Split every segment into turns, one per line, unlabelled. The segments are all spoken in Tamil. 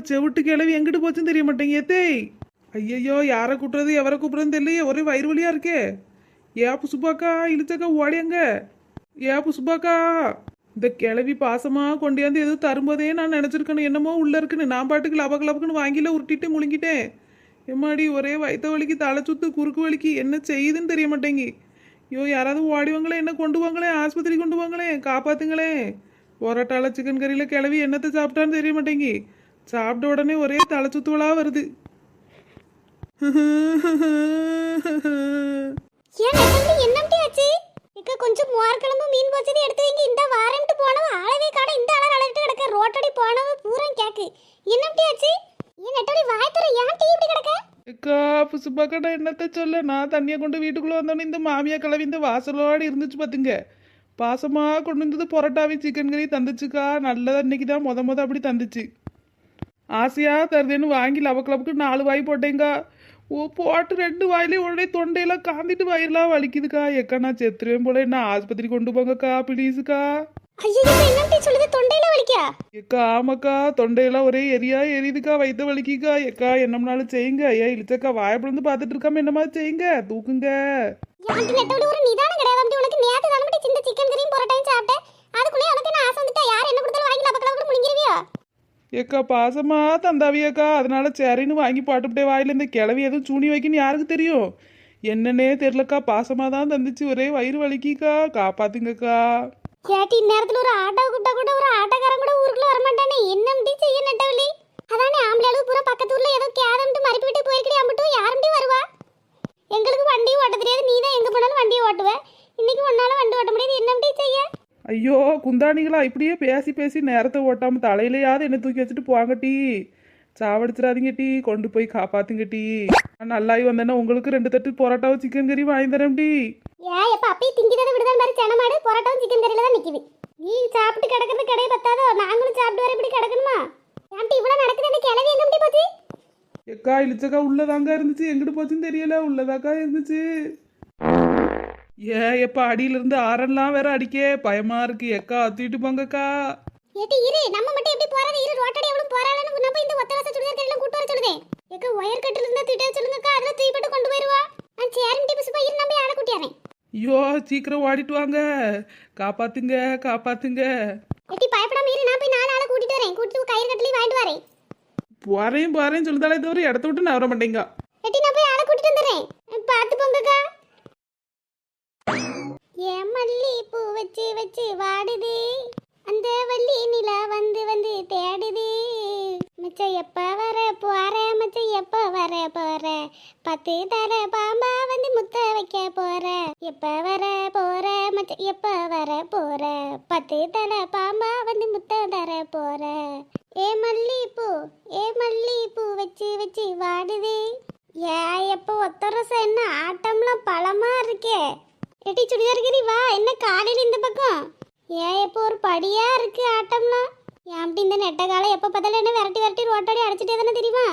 ஏன் செவிட்டு கிளவி எங்கிட்டு போச்சுன்னு தெரிய மாட்டேங்க தேய் ஐயையோ யாரை கூட்டுறது எவரை கூப்பிடுறதுன்னு தெரியலையே ஒரே வயிறு வலியா இருக்கே. ஏப்பு சுப்பாக்கா இழுச்சக்கா ஓடியங்க. ஏப்பு சுப்பாக்கா இந்த கிளவி பாசமாக கொண்டியாந்து எதுவும் தரும்போதே நான் நினச்சிருக்கணும் என்னமோ உள்ள இருக்குன்னு. நான் பாட்டுக்கு லபக்கு லபக்குன்னு வாங்கில உருட்டிட்டு முழுங்கிட்டேன். எம்மாடி ஒரே வயித்த வலிக்கு தலை சுத்து குறுக்கு வலிக்கு என்ன செய்யுதுன்னு தெரிய மாட்டேங்கி. ஐயோ யாராவது ஓடிவாங்களே என்ன கொண்டு வாங்களேன் ஆஸ்பத்திரி கொண்டு வாங்களேன் காப்பாத்துங்களேன் பரோட்டால சிக்கன் கறியில் கிளவி என்னத்தை சாப்பிட்டான்னு தெரிய மாட்டேங்கி. சாப்பிட்ட உடனே ஒரே தலை சுத்துவலா வருது.
கொஞ்சம் மோர் குழம்பு மீன் போச்சது எடுத்து வைங்க. இந்த வாரம்ட்டு போனவ ஆளவே காண இந்த ஆள அலறிட்டு கிடக்க. ரோட்டடி போனவ பூரா கேக்கு. என்னம்டி ஆச்சு? ஏன் நெட்டவழி வாய் தர ஏன் டீ இப்படி கிடக்க?
அக்கா புசுப்பாக்கடா என்னத்த சொல்ல? நான் தண்ணியை கொண்டு வீட்டுக்குள்ளே வந்தோன்னே இந்த மாமியா கிளவி இந்த வாசலோடு இருந்துச்சு பார்த்துங்க பாசமாக கொண்டு வந்தது பரோட்டாவி சிக்கன் கறி தந்துச்சுக்கா. நல்லதா இன்னைக்கு தான் முத முத அப்படி தந்துச்சு. ஆசையாக தருதுன்னு வாங்கி லவக்கு நாலு வாய் போட்டேங்கா. ஓ போட்டு ரெண்டு வாயிலே உடனே தொண்டையெல்லாம் காந்திட்டு வயிறுலாம் வலிக்குதுக்கா. எக்கா நான் செத்துருவேன் போல என்ன ஆஸ்பத்திரி கொண்டு போங்கக்கா ப்ளீஸுக்கா.
ஐயோ
எக்கா ஆமாக்கா தொண்டையெல்லாம் ஒரே எரியா எரியுதுக்கா வயிற்று வலிக்குக்கா எக்கா என்னம்னாலும் செய்யுங்க. ஏன் இழுச்சக்கா வாயப்பிளந்து பார்த்துட்டு இருக்காம என்ன மாதிரி செய்யுங்க? தூக்குங்க.
அதுக்குள்ளே உனக்கு நான் ஆசை வந்துட்டா? யார் என்ன கொடுத்தாலும் வாங்கி லபக்கு
ஏக்கா பாசமாக தந்தாவியக்கா அதனால சரின்னு வாங்கி பாட்டுப்பட்டே வாயில இந்த கிளவி எதுவும் சூனி வைக்கின்னு யாருக்கு தெரியும்? என்னன்னே தெரிலக்கா பாசமாக தான் தந்துச்சு. ஒரே வயிறு வலிக்கிக்கா. காப்பாத்துங்கக்கா.
கேட்டி இந்நேரத்துல ஒரு ஆட்டோ கூட்டா கூட ஒரு ஆட்டோக்காரன் கூட ஊருக்குள்ள வரமாட்டானே. என்னம்டி செய்ய நெட்டவழி அதானே ஆம்பளை அளவு பூரா பக்கத்து ஊர்ல ஏதோ கேதம்ட்டு மறுப்பு விட்டு போயிருக்கடி அம்பட்டும் யாருண்டி வருவா எங்களுக்கு வண்டியும் ஓட்ட தெரியாது நீ தான் எங்க போனாலும் வண்டியை ஓட்டுவ இன்னைக்கு ஒன்னால வண்டி ஓட்ட முடியாது என்னம்டி செய்ய
ஐயோ குந்தாணிகளா? இப்படியே பேசி பேசி நேரத்தை ஓட்டாம தலையிலையாவது என்ன தூக்கி வச்சுட்டு போங்க டீ. சாவடிச்சிடாதீங்க டீ. கொண்டு போய் காப்பாத்துங்க டீ. நான் நல்லாயி வந்தேன்னா உங்களுக்கு ரெண்டு தட்டு பரோட்டாவும் சிக்கன் கறி வாங்கி தரேன் டீ.
ஏன் எப்ப அப்பயே திங்கிறத விடுதல் மாதிரி செனமாடு பரோட்டாவும் சிக்கன் கறியில தான் நிக்குது. நீ சாப்பிட்டு கிடக்கிறது கடையை பத்தாதோ? நாங்களும் சாப்பிட்டு வர இப்படி கிடக்கணுமா? ஏன்டி இவ்வளவு நடக்குது அந்த கிளவி எங்கம்டி போச்சு?
எக்கா இழிச்சக்கா உள்ளதாங்க இருந்துச்சு. எங்கிட்டு போச்சுன்னு தெரியல. உள்ளதாக்கா இருந்துச்சு. ஏ எப்ப அடியில இருந்து ஆரன்லாம் வேற அடிக்கே. பயமா இருக்கு. எக்கா தூக்கிட்டு போங்கக்கா.
ஏட்டி இரு. நம்ம மட்டும் எப்படி போறது? இரு ரோட்டடி எவ்வளவு போறாளன்னு நம்ம இந்த ஒத்த வச சுடிதார் கடையில கூட்டு வர சொல்லுதே எக்க ஒயர் கட்டில இருந்தா தூக்கிட்டு வர சொல்லுங்கக்கா. அதுல தூக்கி போட்டு கொண்டு போயிருவா. நான் சேரன் டிப்ஸ் போய் இரு நம்ம ஆளை கூட்டியாரேன்
ஐயோ சீக்கிரம் ஓடிட்டு வாங்க. காப்பாத்துங்க காப்பாத்துங்க.
ஏட்டி பயப்படாம இரு. நான் போய் நாலு ஆளை கூட்டிட்டு வரேன். கூட்டிட்டு கயிறு கட்டலி வாங்கிட்டு வரேன்.
போறேன் போறேன் சொல்லுதாலே தவிர இடத்த விட்டு நவர மாட்டேங்க.
ஏட்டி நான் போய் ஆளை கூட்டிட்டு வந்துடுறேன். பார்த்து போங்கக்கா. ஏன் மல்லி பூ வச்சு வச்சு வாடுது. அந்த வள்ளி நிலா வந்து வந்து தேடுது. மச்ச எப்ப வர போற? மச்ச எப்ப வர போற? பத்து தர பாம்பா வந்து முத்த வைக்க போற. எப்ப வர போற? மச்ச எப்ப வர போற? பத்து தர பாம்பா வந்து முத்த தர போற. ஏ மல்லி பூ ஏ மல்லி பூ வச்சு வச்சு வாடுது. ஏ எப்போ ஒத்தரசம் என்ன ஆட்டம்லாம் பழமா இருக்கே? எட்டி சுடிதார்கிரி வா. என்ன காலையில் இந்த பக்கம்? ஏன் எப்போ ஒரு படியாக இருக்குது ஆட்டம்லாம்? ஏன் அப்படி இந்த நெட்ட காலம் எப்போ பார்த்தாலும் என்ன விரட்டி விரட்டி ரோட்டாடி அடிச்சுட்டே தானே தெரியுமா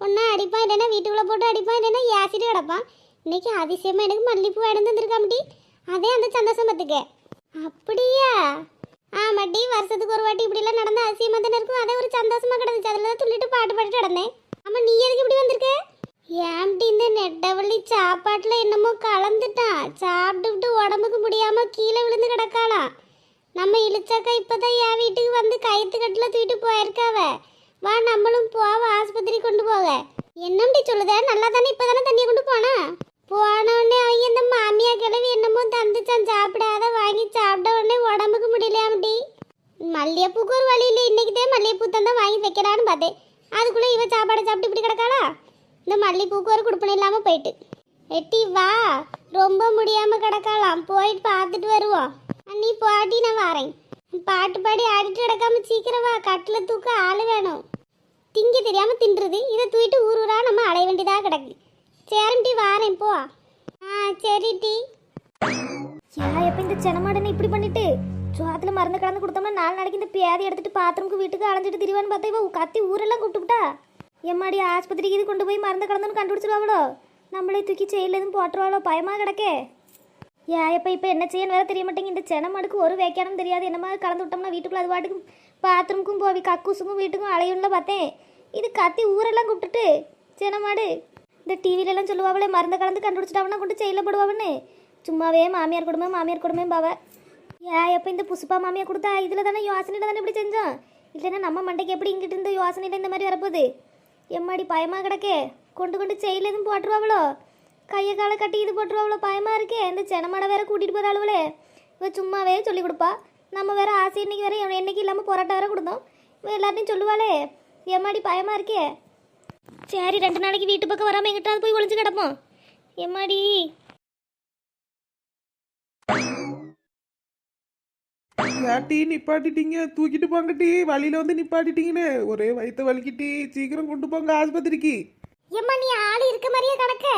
ஒன்றா அடிப்பான் இல்லைன்னா வீட்டுக்குள்ளே போட்டு அடிப்பான் இல்லைன்னா ஏசிட்டு கிடப்பான். இன்னைக்கு அதிசயமாக எனக்கு மல்லிப்பூ எடுத்து வந்திருக்காமட்டி அதே அந்த சந்தோஷம் பார்த்துக்க. அப்படியா? ஆமாட்டி வருஷத்துக்கு ஒரு வாட்டி இப்படிலாம் நடந்த அதிசயமாக தானே இருக்கும். அதே ஒரு சந்தோஷமாக கிடந்துச்சு. அதில் தான் துள்ளிட்டு பாட்டு பாடிட்டு நடந்தேன். ஆமாம் நீ எதுக்கு இப்படி வந்திருக்க? ஏன்டி இந்த நெட்டவள்ளி சாப்பாட்டில் என்னமோ கலந்துட்டான். சாப்பிட்டு உடம்புக்கு முடியாம கீழே விழுந்து கிடக்காளாம் நம்ம இழிச்சாக்கா இப்போதான் என் வீட்டுக்கு வந்து கயிற்று கட்டில் தூக்கிட்டு போயிருக்காவ வா நம்மளும் போவ ஆஸ்பத்திரி கொண்டு போக. என்னம்டி சொல்லுத? நல்லா தானே இப்பதானே தண்ணியை கொண்டு போனா? போன உடனே அவங்க இந்த மாமியா கிளவி என்னமோ தந்துச்சான் சாப்பிடாத வாங்கி சாப்பிட்ட உடனே உடம்புக்கு முடியலையாம்டி. மல்லிகைப்பூக்கு ஒரு வழி இல்லை இன்னைக்கு தான் மல்லிகைப்பூ தந்தா வாங்கி வைக்கலான்னு பார்த்தேன். அதுக்குள்ளே இவ சாப்பாடை சாப்பிட்டு இப்படி கிடக்காளா? இந்த மல்லிகைப்பூக்கு ஒரு குடுப்பனை இல்லாமல் போயிட்டு. எட்டி வா ரொம்ப முடியாமல் கிடக்கலாம் போயிட்டு பார்த்துட்டு வருவோம். நீ பாட்டி நான் வரேன். பாட்டு பாடி ஆடிட்டு கிடக்காம சீக்கிரம் வா. கட்டில் தூக்க ஆள் வேணும். திங்க தெரியாம தின்றுது. இதை தூக்கிட்டு ஊர் ஊரா நம்ம அலைய வேண்டியதாக கிடக்கு. சரிம்டி வாரேன் போ. ஆ சரி டி.
யா எப்போ இந்த செனமாடனை இப்படி பண்ணிட்டு? சோத்துல மருந்து கலந்து கொடுத்தோம்னா நாலு நாளைக்கு இந்த பேதி எடுத்துட்டு பாத்ரூமுக்கு வீட்டுக்கு அலைஞ்சிட்டு திரிவான்னு பார்த்தா இவ கத்தி ஊரெல்லாம் கூப்பிட்டுக்கிட்டா எம்மாடி ஆஸ்பத்திரிக்கு இது கொண்டு போய் மருந்து கலந்துன்னு கண்டுபிடிச்சிருவாங்களோ? நம்மளே தூக்கி செயல் எதுவும் போட்டுருவாளோ? பயமாக கிடக்கே. யா இப்போ இப்போ என்ன செய்யணும் வேறு தெரிய மாட்டேங்க இந்த செனமாடுக்கு ஒரு வேக்கானம் தெரியாது. என்னமா கலந்து விட்டோம்னா வீட்டுக்குள்ள அது பாட்டுக்கும் பாத்ரூமுக்கும் போவி கக்கூசுக்கும் வீட்டுக்கும் அலையும்ல பார்த்தேன். இது கத்தி ஊரெல்லாம் கூப்பிட்டுட்டு செனமாடு இந்த டிவிலெல்லாம் சொல்லுவாங்களே மருந்து கலந்து கண்டுபிடிச்சிட்டாங்கன்னா கொண்டு செயலில் போடுவாவன்னு. சும்மாவே மாமியார் கொடுமை மாமியார் கொடுமை பாவ. ஏன் எப்போ இந்த புசுப்பா மாமியார் கொடுத்தா இதில் தானே யோசனையில் தானே இப்படி செஞ்சோம்? இல்லைன்னா நம்ம மண்டைக்கு எப்படி இங்கிட்டு இருந்து யோசனையில் இந்த மாதிரி வரப்போகுது? எம்மாடி பயமாக கிடக்கே. கொண்டு கொண்டு செயல் எதுவும் போட்டுருவாங்களோ கையை காலை கட்டி இது போட்டுருவாங்களோ பயமா இருக்கே. இந்த செனமாடை வேற கூட்டிகிட்டு போகிறாளுவளே இவ சும்மாவே சொல்லி கொடுப்பா. நம்ம வேற ஆசை இன்னைக்கு வேற என்னைக்கு இல்லாமல் பொரோட்டா வேற கொடுத்தோம். இவ எல்லாத்தையும் சொல்லுவாளே எம்மாடி பயமா இருக்கே. சரி ரெண்டு நாளைக்கு வீட்டு பக்கம் வராமல் எங்கிட்டாவது போய் ஒளிஞ்சு கிடப்போம். எம்மாடி?
ஏட்டி நிப்பாட்டிட்டீங்க. தூக்கிட்டு போங்கட்டி வழியில வந்து நிப்பாட்டிட்டீங்களே ஒரே வயித்த வலிக்கிட்டி சீக்கிரம் கொண்டு போங்க ஆஸ்பத்திரிக்கு.
ஏம்மா நீ ஆள் இருக்க மாதிரியே கணக்க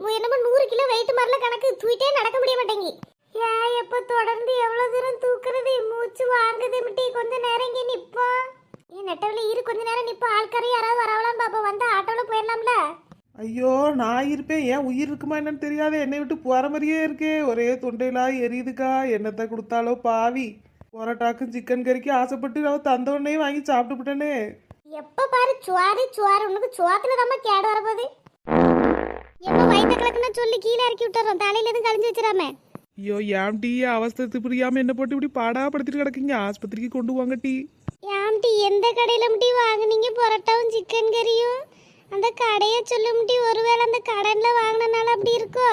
என்னமோ நூறு கிலோ வெயிட் மாதிரில கணக்கு. தூக்கிட்டே நடக்க முடிய மாட்டேங்கி. ஏ எப்ப தொடர்ந்து எவ்வளவு தூரம் தூக்குறது? மூச்சு வாங்குது மிட்டி. கொஞ்ச நேரம் இங்கே நிப்போம் ஏன் நெட்டவளி இரு. கொஞ்ச நேரம் நிப்போம் ஆள்காரி யாராவது வரவலாம் பாப்பா. வந்து ஆட்டோல போயிடலாம்ல.
ஐயோ நான் இருப்பேன். ஏன் உயிர் இருக்குமா என்னன்னு தெரியாது. என்னை விட்டு போற மாதிரியே இருக்கே. ஒரே தொண்டையெல்லாம் எரியுதுக்கா. என்னத்தை கொடுத்தாலோ பாவி. பரோட்டாக்கும் சிக்கன் கறிக்கும் ஆசைப்பட்டு நான் தந்த உடனே வாங்கி சாப்பிட்டுவிட்டேனே
எப்ப பாரு சுவாரு சுவாரு உனக்கு சுவாத்துல தான் கேடு வரப்போகுது. எப்ப வயிற்ற கலக்குன்னா சொல்லி கீழே இறக்கி விட்டுறோம். தலையில எதுவும் கழிஞ்சு வச்சிடாம.
ஐயோ ஏன் டீ அவஸ்தை புரியாம என்ன போட்டு இப்படி பாடாப்படுத்திட்டு கிடக்கீங்க? ஆஸ்பத்திரிக்கு கொண்டு வாங்க டீ.
ஏம்டி எந்த கடையில முட்டி வாங்குனீங்க? பரோட்டாவும் சிக்கன் கறியும் அந்த கடையை சொல்லு முட்டி ஒருவேளை அந்த கடன்ல வாங்கினனால அப்படி இருக்கோ?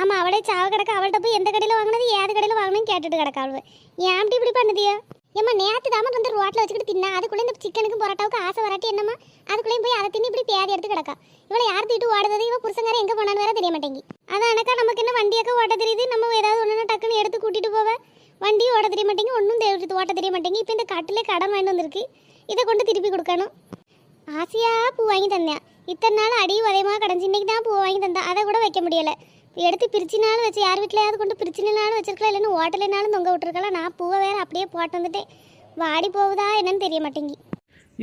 ஆமா அவளே சாவ கிடக்க. அவள்கிட்ட போய் எந்த கடையில வாங்கினது ஏது கடையில வாங்கணும்னு கேட்டுட்டு கிடக்க அவள். ஏம்டி இப்படி பண்ணுதியா? ஏம்மா நேற்று தாம வந்து ரோட்டில் வச்சுக்கிட்டு தின்னா. அதுக்குள்ளே இந்த சிக்கனுக்கும் பரோட்டாவுக்கு ஆசை வராட்டி என்னம்மா? அதுக்குள்ளேயும் போய் அதை தின்னு இப்படி பேதி எடுத்து கிடக்கா. இவளை யார் திட்டு ஓடுறது? இவன் புருஷங்கார எங்கே போனான்னு வேற தெரிய மாட்டேங்கி. அதான் அதானக்கா நமக்கு என்ன வண்டியாக்க ஓட்ட தெரியுது? நம்ம ஏதாவது ஒன்றுனா டக்குன்னு எடுத்து கூட்டிட்டு போவேன் வண்டியும் ஓட தெரிய மாட்டேங்கி ஒன்றும் தெரி ஓட்ட தெரிய மாட்டேங்கி. இப்போ இந்த கட்டிலே கடன் வாங்கிட்டு வந்திருக்கு. இதை கொண்டு திருப்பி கொடுக்கணும். ஆசையா பூ வாங்கி தந்தேன் இத்தனை நாள் அடி உதயமாக கிடஞ்சி இன்னைக்கு தான் பூ வாங்கி தந்தேன் அதை கூட வைக்க முடியலை. எடுத்து பிரிச்சினாலும் வச்சு யார் வீட்டிலையாவது கொண்டு பிரிச்சினாலும் வச்சிருக்கலாம். இல்லைன்னு ஓட்டலைனாலும் தொங்க விட்டுருக்கலாம். நான் பூவை வேற அப்படியே போட்டு வந்துட்டேன். வாடி போகுதா என்னன்னு தெரிய மாட்டேங்கி.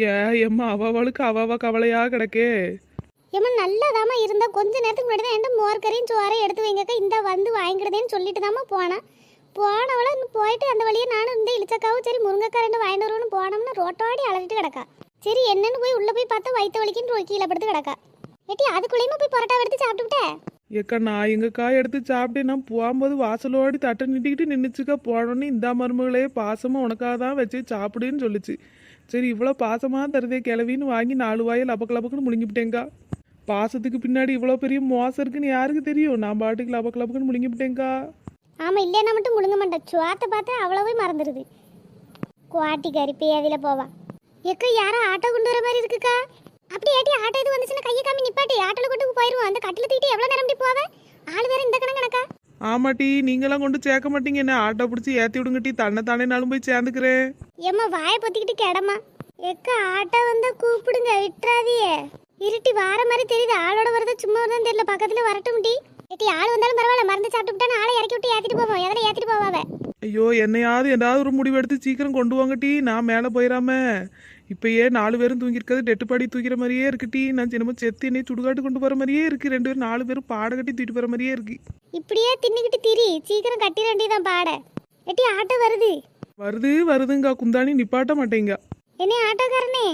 ஏ எம்மா அவளுக்கு அவ கவலையா கிடக்கே?
ஏம்மா நல்லதாம்மா இருந்தா கொஞ்ச நேரத்துக்கு முன்னாடி தான் என்கிட்ட மோர்க்கரையும் சோறையும் எடுத்து வைங்கக்கா. இந்த வந்து வாங்கிக்கிடுதேன்னு சொல்லிட்டு தாம்மா போனேன் போனவள போயிட்டு அந்த வழியே நானும் இந்த இழிச்சக்காவும் சரி முருங்கைக்காய் ரெண்டு வாங்கிட்டு வருவோம்னு போனோம்னா ரோட்டோடி அலறிட்டு கிடக்கா. சரி என்னன்னு போய் உள்ள போய் பார்த்தா வயிற்று வலிக்குன்னு கீழே படுத்து கிடக்கா. ஏட்டி அதுக்குள்ளேயுமா போய் பரோட்டா எடுத்து சாப்பிட்டுவிட்டேன்
ஏக்கா நான் எங்க காய் எடுத்து சாப்பிட்டேன். நான் போகும்போது வாசலோடி தட்டை நிட்டிக்கிட்டு நின்றுச்சுக்கா போனோன்னே இந்த மருமகளே பாசமா உனக்காக தான் வச்சு சாப்பிடுன்னு சொல்லுச்சு. சரி இவ்வளோ பாசமாக தருதே கிளவின்னு வாங்கி நாலு வாயில் லபக்கு லபக்குன்னு முழுங்கிவிட்டேங்க்கா பாசத்துக்கு பின்னாடி இவ்வளோ பெரிய மோசம் இருக்குன்னு யாருக்கு தெரியும்? நான் பாட்டுக்கு லபக்கு லபக்குன்னு முழுங்கிவிட்டேங்க்கா
ஆமாம் இல்லைன்னா மட்டும் முழுங்க மாட்டேன் சுவாத்தை பார்த்தா அவ்வளவே மறந்துடுது குவாட்டி கறிப்பே அதில் போவா. எக்கோ யாரோ ஆட்டோ கொண்டு வர மாதிரி இருக்குக்கா. அப்படி ஏட்டி ஆட்டோ இது வந்துச்சுன்னா கையை காமி நிப்பாட்டி ஆட்டோல கொண்டு போயிருவோம். அந்த கட்டில தூக்கிட்டு எவ்வளோ நேரம் இப்படி போவேன் ஆள் வேற இந்த கணக்கணக்கா
ஆமாட்டி நீங்களாம் கொண்டு சேர்க்க மாட்டீங்க. என்ன ஆட்டோ பிடிச்சி ஏற்றி விடுங்கட்டி தன்னை தானே நாளும் போய் சேர்ந்துக்கிறேன்.
ஏம்மா வாயை பொத்திக்கிட்டு கிடமா எக்க ஆட்டோ வந்தா கூப்பிடுங்க விட்டுறாதியே இருட்டி வார மாதிரி தெரியுது ஆளோட வரது சும்மா வரதான் தெரியல பக்கத்துல வரட்டும் டி. ஏட்டி ஆள் வந்தாலும் பரவாயில்ல மருந்து சாப்பிட்டு ஆளை இறக்கி விட்டு ஏத்திட்டு போவோம். எதில் ஏத்திட்டு போவாவ
ஐயோ என்னையாவது ஏதாவது ஒரு முடிவு எடுத்து சீக்கிரம் கொண்டு வாங்கட்டி நான் மேலே போயிடாம இப்பயே நாலு பேரும் தூங்கியிருக்கிறது டெட்டுப்பாடி தூக்கிற மாதிரியே இருக்குட்டி நான் சின்னமா செத்து என்னைய சுடுகாட்டு கொண்டு போகிற மாதிரியே இருக்கு. ரெண்டு பேரும் நாலு பேரும் பாட கட்டி தூக்கிட்டு போகிற மாதிரியே இருக்கு.
இப்படியே தின்னுக்கிட்டு திரி. சீக்கிரம் கட்டிட வேண்டியதான் பாட. ஏட்டி ஆட்டோ வருது.
வருது வருதுங்க. குந்தாணி நிப்பாட்ட மாட்டேங்க.
என்ன ஆட்டோக்காரனே.